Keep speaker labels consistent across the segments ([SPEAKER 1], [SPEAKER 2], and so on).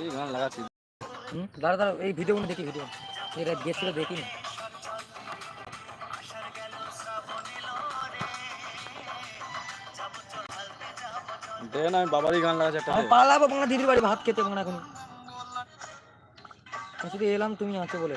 [SPEAKER 1] এই গান লাগাচ্ছি।
[SPEAKER 2] হুম? দাঁড়া দাঁড়া এই ভিডিওগুলো দেখি ভিডিও এটা গেছিল দেখিনি।
[SPEAKER 1] দেখে না আমি বাবারই গান লাগাচ্ছি একটা
[SPEAKER 2] পালাবো বাংলা দিদির বাড়ি ভাত খেতে বাংলা এখন শুধু এলাম তুমি আছো বলে।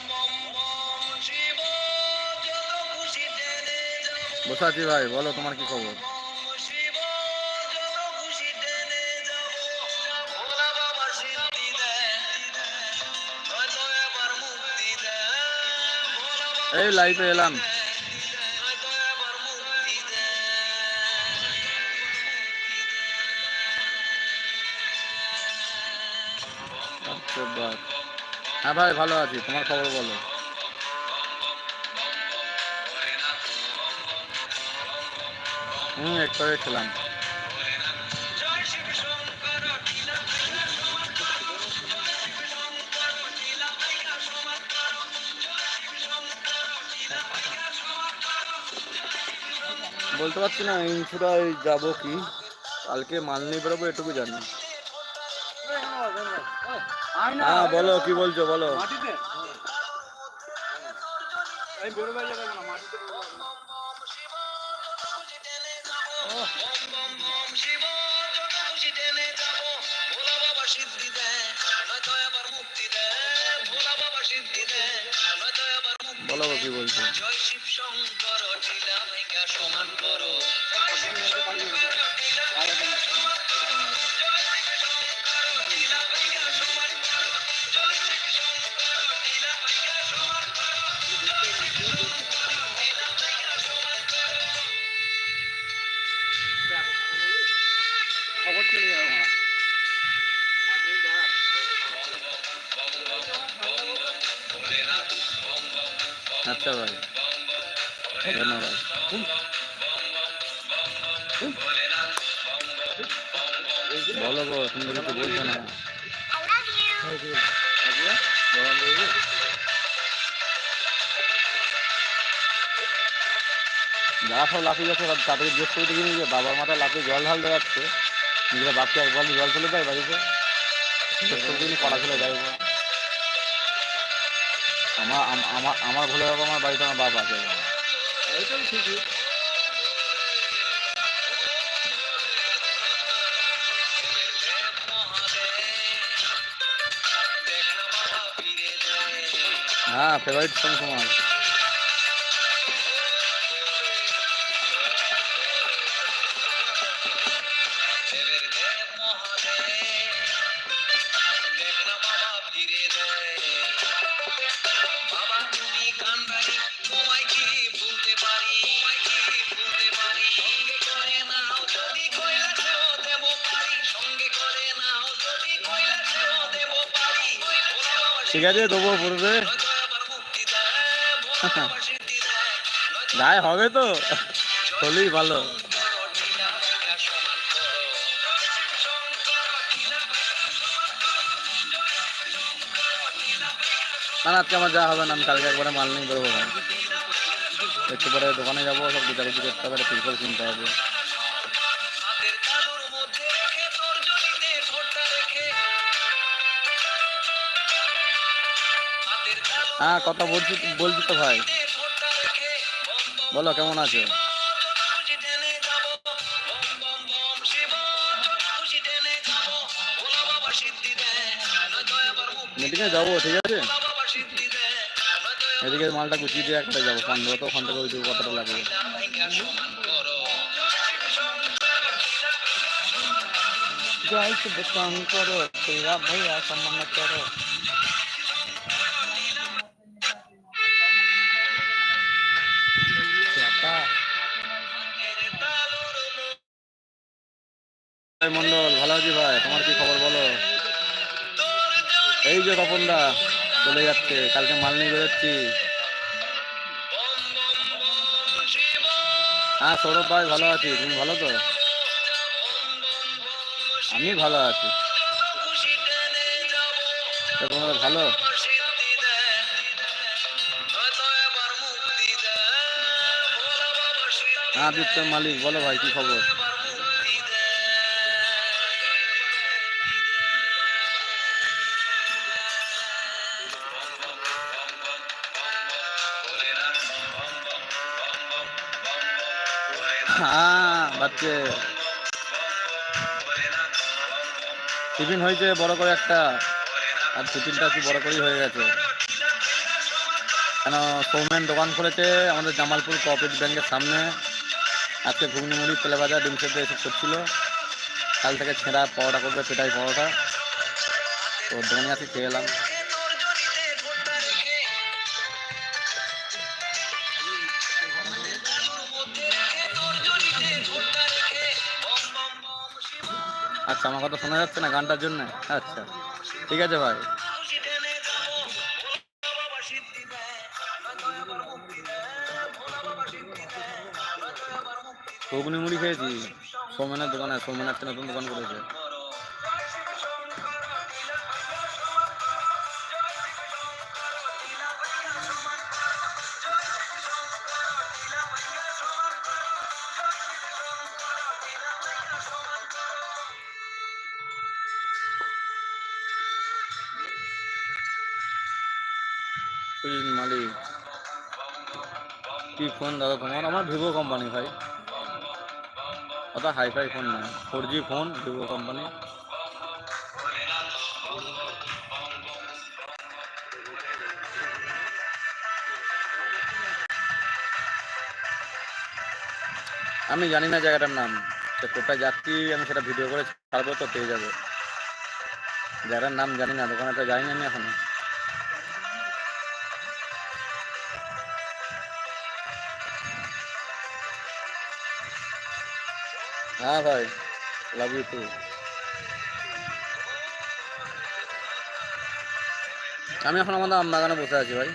[SPEAKER 1] বসে আছি ভাই, বলো তোমার কি খবর? এই লাইভে এলাম। আচ্ছা হ্যাঁ ভাই, ভালো আছি। তোমার খবর বলো। হুম আগে খেলাম। বলতে পারছি না ইনসুরায় যাব কি? কালকে মাল নিয়ে বেরোবো, এটুকু জানি। হ্যাঁ বলো, কি বলছো, বলো। বলো কি বলছো?
[SPEAKER 3] জয় শিব শঙ্কর টিলা ভেঙ্গা সমান করো।
[SPEAKER 1] আচ্ছা ভাই। ধন্যবাদ। বলো গো তুমি তো বলছো না? যারা সব লাফিয়ে যাচ্ছে তাদের- তাদেরকে জিজ্ঞেস করে দেখিনি যে বাবার মাথায় লাফিয়ে জল ঢালতে যাচ্ছে। নিজেরা বাপকে একবার জল ফেলে দেয় বাড়িতে। করে ফেলে দেয়। আমার আমার ভুলে বাবা আমার বাড়িতে আমার বাবা আছে। ঠিকই হ্যাঁ ফেভারিট সং তোমার ঠিক আছে দেবো পড়বে গায়ে হবে তো, হলেই ভালো। না আজকে আমার যা হবে না, আমি কালকে একবারে মাল নিয়ে বেরোবো। একটু পরে দোকানে যাব, সব বিচারি করতে হবে তিরপল কিনতে হবে। হ্যাঁ কথা বলছি বলছি তো ভাই। বলো, কেমন আছো?
[SPEAKER 2] টেনে যাব,
[SPEAKER 1] ঠিক আছে? এদিকে মালটা গুছিয়ে দিয়ে একটা যাব পান দেবো তো ওখান থেকে ওইটুকু কতটা লাগবে।
[SPEAKER 4] জয় শুভ ভৈয়া সম্মান করো।
[SPEAKER 1] মন্ডল, ভালো আছি ভাই। তোমার কি খবর বলো? এই যে তপনদা, চলে যাচ্ছে। কালকে মাল নিয়ে বেরোচ্ছি। হ্যাঁ সৌরভ ভাই, ভালো আছি। তুমি ভালো তো? আমি ভালো আছি। তোমরা ভালো? হ্যাঁ দীপ্তের মালিক, বলো ভাই, কি খবর? বাচ্চে। টিফিন হয়েছে বড় করে একটা, আর টিফিনটা কি বড় করেই হয়ে গেছে। কেন, সৌমেন দোকান খুলেছে আমাদের জামালপুর কোঅপারেটিভ ব্যাংকের সামনে। আজকে ঘুগনি মুড়ি তেলে ডিম সেদ্ধ এসব করছিল। কাল থেকে ছেঁড়া পরোটা করবে, পেটাই পরোটা। তো দোকানে আজকে খেয়ে এলাম। আচ্ছা আমার কথা শোনা যাচ্ছে না গানটার জন্য? আচ্ছা ঠিক আছে ভাই। ঘুগনি মুড়ি খেয়েছি। সৌমেনার দোকানে, সৌমেনার নতুন দোকান করেছে সুজিত মালিক কি ফোন দাদা তোমার? আমার ভিভো কোম্পানি ভাই। অত হাইফাই ফোন না four G phone Vivo company আমি জানি না জায়গাটার নাম। তো কোথায় যাচ্ছি, আমি সেটা ভিডিও করে ছাড়বো তো পেয়ে যাবে। জায়গাটার নাম জানি না, দোকানে তো যাইনি আমি এখনও। হ্যাঁ ভাই লাভ ইউ টু আমি এখন আমাদের আম বাগানে বসে আছি ভাই।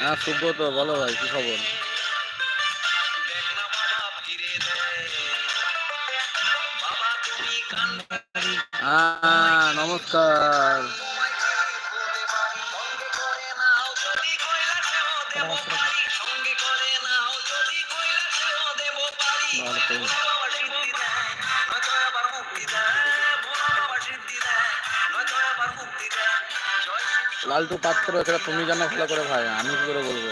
[SPEAKER 1] হ্যাঁ সুব্রত বলো ভাই, কি খবর?
[SPEAKER 2] শিব
[SPEAKER 1] লালটু পাত্র, সেটা তুমি জানো ভালো করে ভাই, আমি কি করে বলব?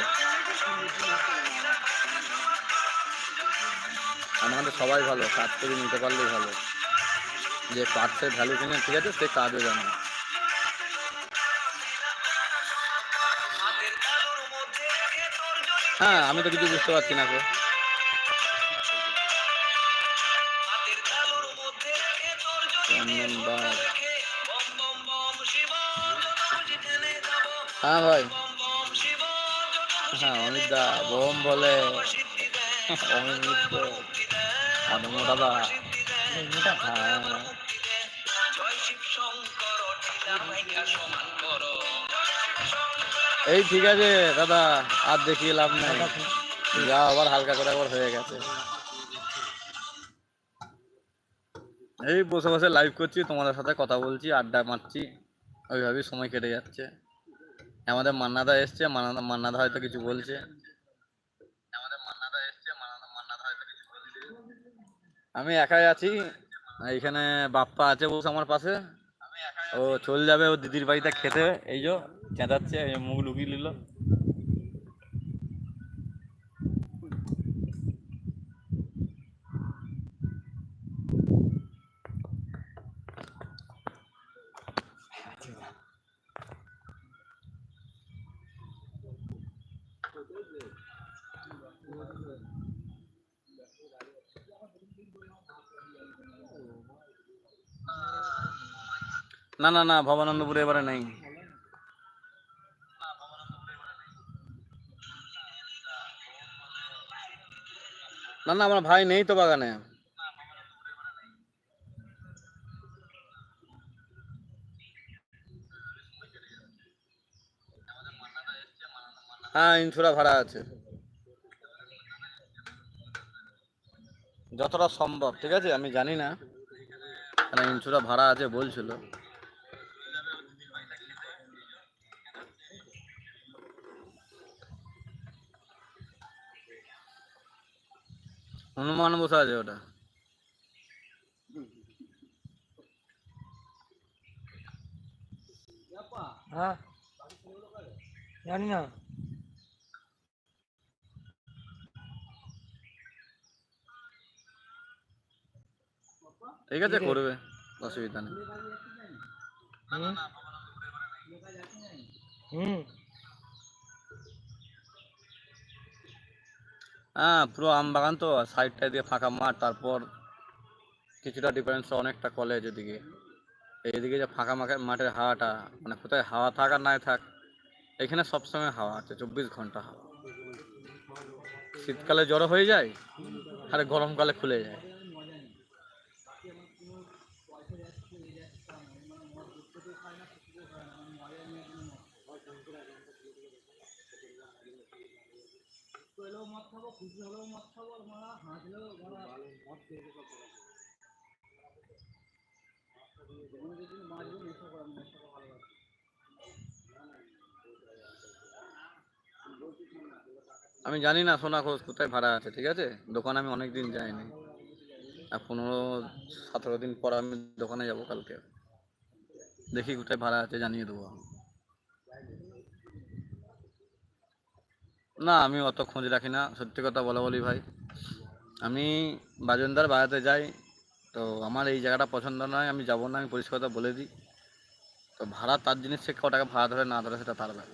[SPEAKER 1] আমাদের সবাই ভালো, কাজ করে নিতে পারলেই ভালো। যে পার্টসের ভ্যালু কিনে, ঠিক আছে, সে কাজও জানে হ্যাঁ আমি তো কিছু বুঝতে পারছি না হ্যাঁ ভাই। হ্যাঁ অমিত দা, বোম বলে। অমিত দাদা। এই ঠিক আছে, দাদা, আর দেখিয়ে লাভ নাই। যা আবার হালকা করে আবার হয়ে গেছে। এই বসে বসে লাইভ করছি, তোমাদের সাথে কথা বলছি, আড্ডা মারছি, ওইভাবেই সময় কেটে যাচ্ছে। আমাদের মান্নাদা এসছে মান্নাদা হয়তো কিছু বলছে।
[SPEAKER 2] আমি একাই আছি। এইখানে বাপ্পা আছে বস আমার পাশে। ও চল যাবে ও দিদির বাড়িতে খেতে। এই যে, চেঁচাচ্ছে মুখ লুকিয়ে নিল। না না না, ভবানন্দপুরে এবারে নেই। না না, আমার ভাই নেই তো বাগানে। হ্যাঁ ইনসুরা ভাড়া আছে। যতটা সম্ভব, ঠিক আছে? আমি জানি না। ইনসুরা ভাড়া আছে বলছিল। হনুমান বসে আছে ওটা।
[SPEAKER 4] হ্যাঁ জানি না।
[SPEAKER 2] ঠিক আছে করবে অসুবিধা নেই।
[SPEAKER 4] হুম।
[SPEAKER 2] হ্যাঁ পুরো আম বাগান তো, সাইডটা দিয়ে ফাঁকা মাঠ, তারপর কিছুটা ডিফারেন্স অনেকটা কলেজ এদিকে। এইদিকে যে ফাঁকা মাখে মাঠের হাওয়াটা মানে কোথায় হাওয়া থাক আর নাই থাক, এখানে সবসময় হাওয়া আছে, চব্বিশ ঘণ্টা হাওয়া। শীতকালে জ্বর হয়ে যায়, আর গরমকালে খুলে যায়। আমি জানি না সোনা ঘোষ কোথায় ভাড়া আছে, ঠিক আছে? দোকান আমি অনেক দিন যাইনি। আর পনেরো, সতেরো দিন পর আমি দোকানে যাব কালকে। দেখি কোথায় ভাড়া আছে, জানিয়ে দেবো। না, আমি অত খোঁজ রাখি না। সত্যি কথা বলা বলি ভাই। আমি বাজনদার বাজাতে যাই, তো আমার এই জায়গাটা পছন্দ নয়, আমি যাব না, আমি পরিষ্কার কথা বলে দিই। তো ভাড়া তার জিনিস সে ক টাকা ভাড়া ধরে না ধরে সেটা তার ব্যাপার।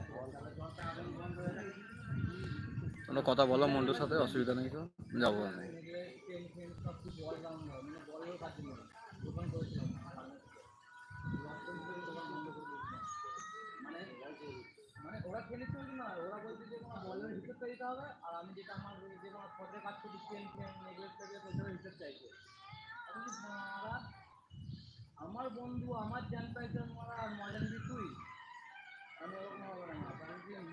[SPEAKER 2] কোনো কথা বলো মন্টুর সাথে, অসুবিধা নেই তো, যাব আমি
[SPEAKER 4] মানে ওরা না ওরা যে বলের হবে আর আমি যেটা আমার চাইছে আমি মারা আমার বন্ধু, আমার জ্ঞান পাইছে মারা আমি না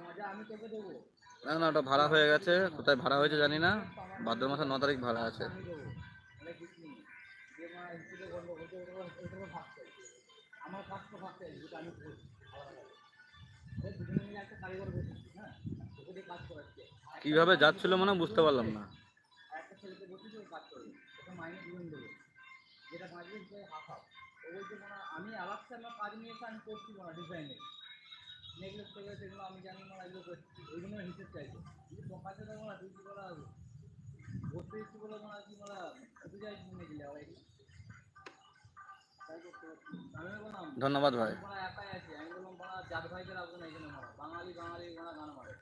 [SPEAKER 4] মজা আমি তোকে দেবো। না না, ওটা ভাড়া হয়ে গেছে। কোথায় ভাড়া হয়েছে জানি না। ভাদ্র মাসের ন তারিখ ভাড়া আছে। কীভাবে যাচ্ছিল মানে বুঝতে পারলাম না।
[SPEAKER 3] আমি আলাদা কাজ নিয়ে আমি করছি না নেকলেস থেকে সেগুলো আমি জানি না এগুলো করছি ওই জন্য হিসেব চাইছে কিন্তু প্রকাশে দেবো না তুই কি করা হবে ভর্তি ইচ্ছে বলে মানে কি মানে হতে যাই শুনে গেলে আবার এগুলো তাই করতে পারছি না। আমি বললাম
[SPEAKER 4] ধন্যবাদ ভাই
[SPEAKER 3] আমরা একাই আছি আমি বললাম বাড়া জাত ভাইকে রাখবো না এখানে মারা বাঙালি বাঙালি ওরা গান মারে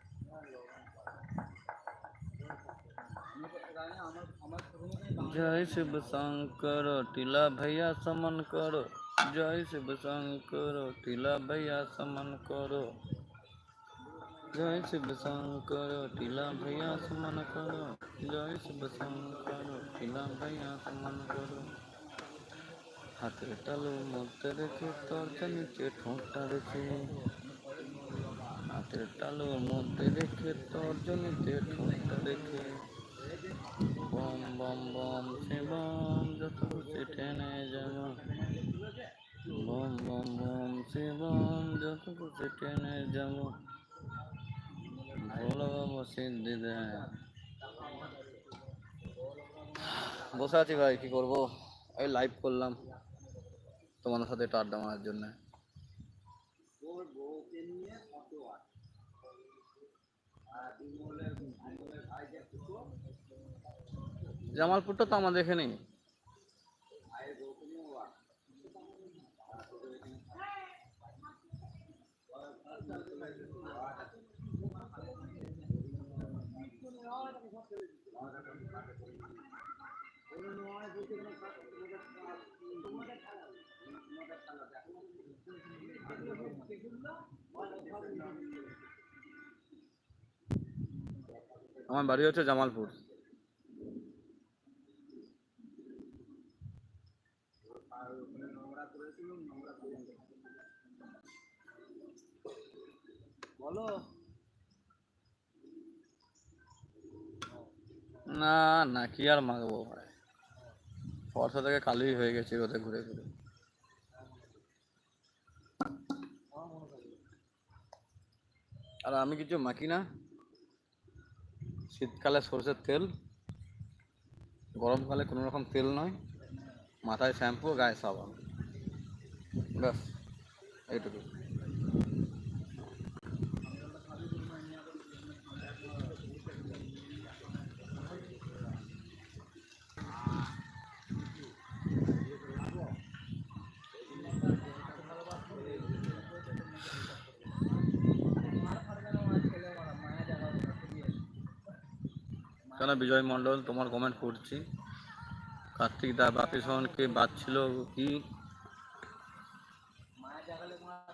[SPEAKER 3] আমি তো জানি না, আমার আমার কোনো
[SPEAKER 4] জয় শিব শঙ্কর টিলা भैया समन करो जय शिव शंकर टीला भैया समन करो जय शिव शंकर टीला भैया समन करो जय शिव शंकर टीला भैया समन करो হাতের তালু মধ্যে রেখে তরচা নিচে ঠোঁটটা রেখে হাতের তালু মধ্যে রেখে তরজা নিচে ঠোঁটটা রেখে বম বম বম শিবম যত খুশি টেনে যাব বম বম বম শিবম যত খুশি টেনে যাব ভোলা বাবা সিদ্ধি দেয়। বসে আছি ভাই, কি করব? এই লাইভ করলাম তোমাদের সাথে একটু আড্ডা মারার জন্য। জামালপুরটা তো আমাদের এখানেই
[SPEAKER 3] ভাইয়ের বউকে নিয়ে ও আর
[SPEAKER 4] আমার বাড়ি হচ্ছে জামালপুর।
[SPEAKER 3] বলো।
[SPEAKER 4] না না, কি আর মাখবো ভাই? ফর্সা থেকে কালোই হয়ে গেছে রোদে ঘুরে ঘুরে। আর আমি কিছু মাখি না। শীতকালে সরষের তেল, গরমকালে কোনো রকম তেল নয়। মাথায় শ্যাম্পু, গায়ে সাবান। ব্যাস, এইটুকু। কেন বিজয় মণ্ডল, তোমার কমেন্ট করছি। কার্তিক দা, বাপি সোহনকে বাজছিল কি?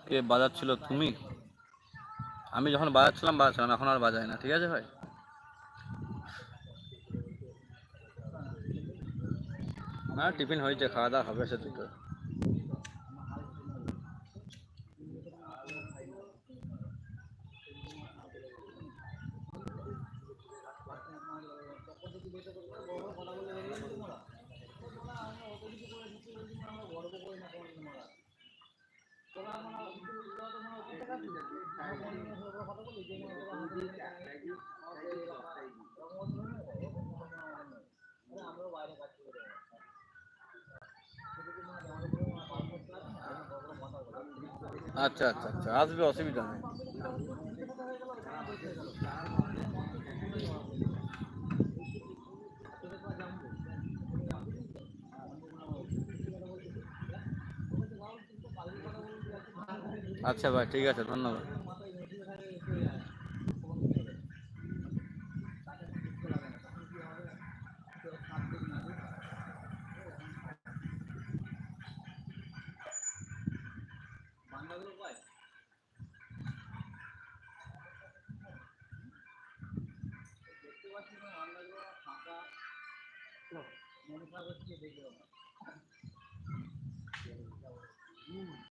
[SPEAKER 4] কে বাজাচ্ছিল তুমি? আমি যখন বাজাচ্ছিলাম বাজাচ্ছিলাম এখন আর বাজাই না, ঠিক আছে ভাই? না টিফিন হয়েছে, খাওয়া দাওয়া হবে সে দুটো আচ্ছা আচ্ছা আচ্ছা আসবে অসুবিধা নেই। আচ্ছা ভাই ঠিক আছে ধন্যবাদ
[SPEAKER 3] বান্দাগুলো পায় দেখতে পাচ্ছি না বান্দাগুলো ফাঁকা মনে খারাপ হচ্ছে দেখে আমার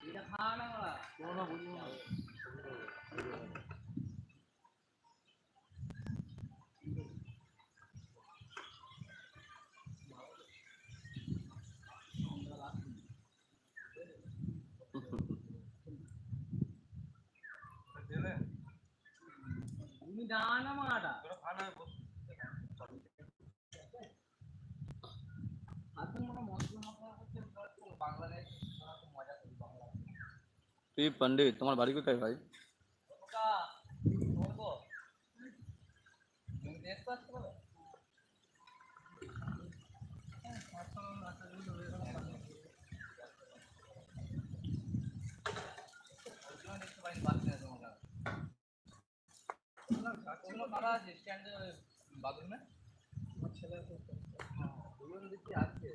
[SPEAKER 3] এটা খাওয়া না ওরা কোনো বুঝব না
[SPEAKER 4] জানা মাটা আসলে মনে মশলা মশলা হচ্ছে বাংলাদেশ মজা করি বাংলা
[SPEAKER 2] তুই পণ্ডিত তোমার বাড়ি কোথায় ভাই
[SPEAKER 4] ওটা বলব তুমি দেখতে আসতে পারো বাথরুমে আমার ছেলে ওগুলো দেখছি আছে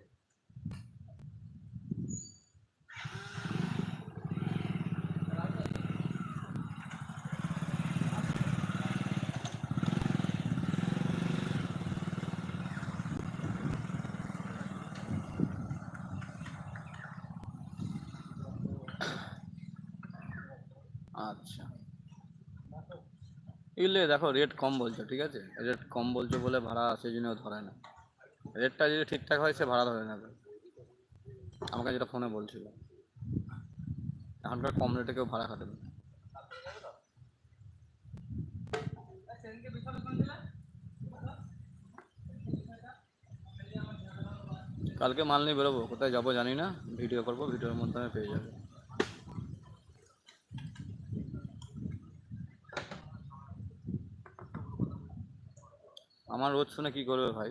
[SPEAKER 2] আচ্ছা। এগুলো দেখো রেট কম বলছো, ঠিক আছে? রেট কম বলছো বলে ভাড়া সেই জন্য ধরে না। রেটটা যদি ঠিকঠাক হয় সে ভাড়া ধরে নেবে। আমাকে যেটা ফোনে বলছিল। এখনকার কম রেটে কেউ ভাড়া খাটাবে কালকে মাল নিয়ে বেরোবো, কোথায় যাব জানি না। ভিডিও করব ভিডিওর মাধ্যমে পেয়ে যাবে। আমার রোজ শুনে কি করবে ভাই?